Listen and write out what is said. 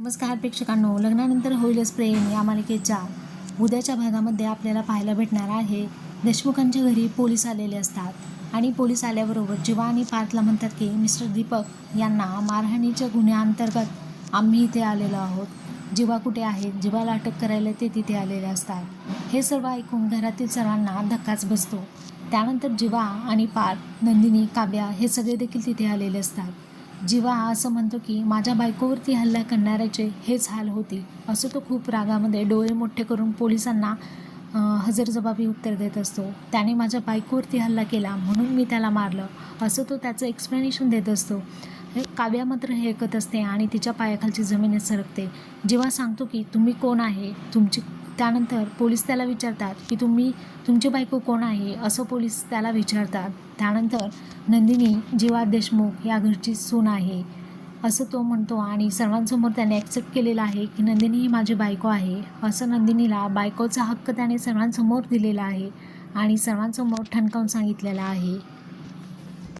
नमस्कार प्रेक्षकांनो. लग्नानंतर होईलच प्रेम या मालिकेच्या. उद्याच्या भागामध्ये आपल्याला पाहायला भेटणार आहे देशमुखांच्या घरी पोलीस आलेले असतात. आणि पोलीस आल्याबरोबर जीवा आणि पार्थला म्हणतात की मिस्टर दीपक यांना मारहाणीच्या गुन्ह्याअंतर्गत आम्ही इथे आलेलो आहोत. जीवा कुठे आहेत? जीवाला अटक करायला ते तिथे आलेले असतात. हे सर्व ऐकून घरातील सर्वांना धक्काच बसतो. त्यानंतर जीवा आणि पार्थ नंदिनी काव्या हे सगळे देखील तिथे आलेले असतात. जीवा असं म्हणतो की माझ्या बायकोवरती हल्ला करणाऱ्याचे हेच हाल होते असं तो खूप रागामध्ये डोळे मोठे करून पोलिसांना हजरजबाबी उत्तर देत असतो. त्याने माझ्या बायकोवरती हल्ला केला म्हणून मी त्याला मारलं असं तो त्याचं एक्सप्लेनेशन देत असतो. हे काव्या मात्र हे ऐकत असते आणि तिच्या पायाखालची जमीन सरकते. जेव्हा सांगतो की तुम्ही कोण आहे? तुमची त्यानंतर पोलीस त्याला विचारतात की तुम्ही तुमची बायको कोण आहे असं पोलीस त्याला विचारतात. त्यानंतर नंदिनी जीवा देशमुख या घरची सून आहे असं तो म्हणतो आणि सर्वांसमोर त्याने ॲक्सेप्ट केलेलं आहे की नंदिनी ही माझी बायको आहे असं नंदिनीला बायकोचा हक्क त्याने सर्वांसमोर दिलेला आहे आणि सर्वांसमोर ठणकावून सांगितलेला आहे.